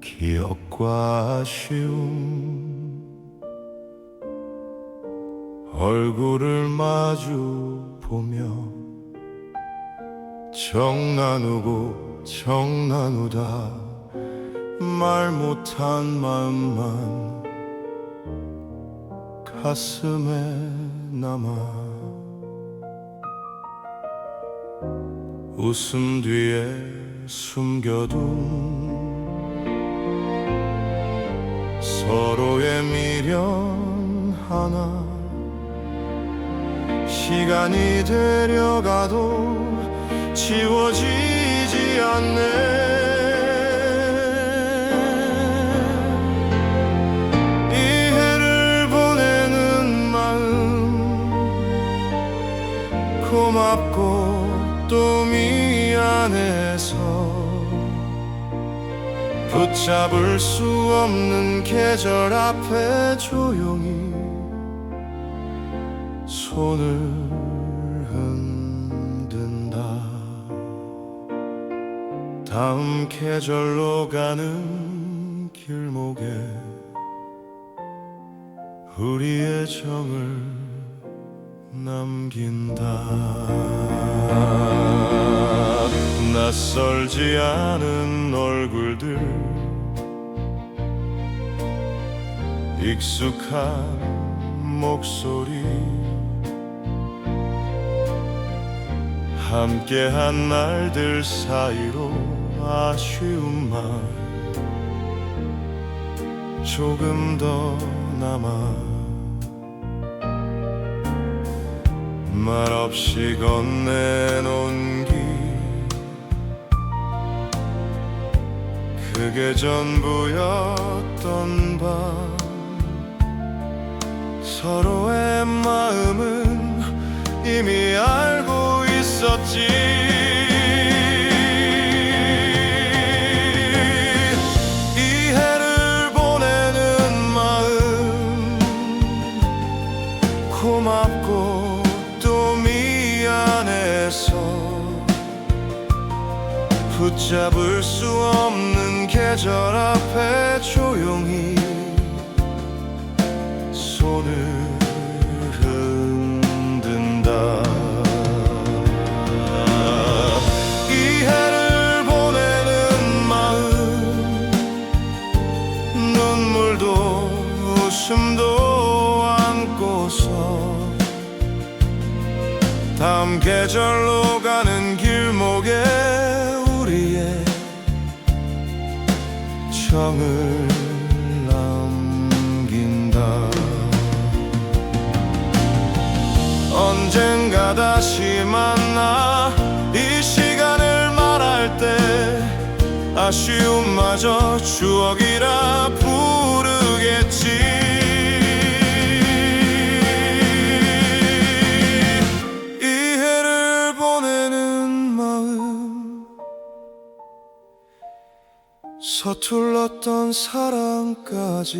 기억과 아쉬움. 얼굴을 마주 보며 정 나누고 정 나누다 말 못한 마음만 가슴에 남아 웃음 뒤에 숨겨둔 서로의 미련 하나 시간이 되려가도 지워지지 않네. 이해를 보내는 마음 고맙고 또 미안해서 붙잡을 수 없는 계절 앞에 조용히 손을 흔든다. 다음 계절로 가는 길목에 우리의 정을 남긴다. 낯설지 않은 얼굴들. 익숙한 목소리. 함께한 날들 사이로 아쉬운 말 조금 더 남아 말 없이 건네놓은 길. 그게 전부였던 밤. 서로의 마음은 이미 알고 있었지 붙잡을 수 없는 계절 앞에 조용히 손을 흔든다. 이 해를 보내는 마음 눈물도 웃음도 안고서 다음 계절로 가는 길목에 정을 남긴다. 언젠가 다시 만나 이 시간을 말할 때 아쉬움마저 추억이라 서툴렀던 사랑까지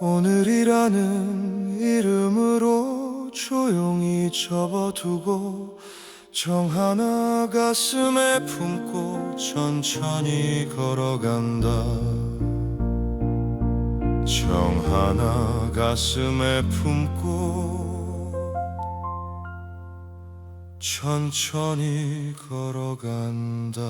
오늘이라는 이름으로 조용히 접어두고 정 하나 가슴에 품고 천천히 걸어간다. 정 하나 가슴에 품고 천천히 걸어간다.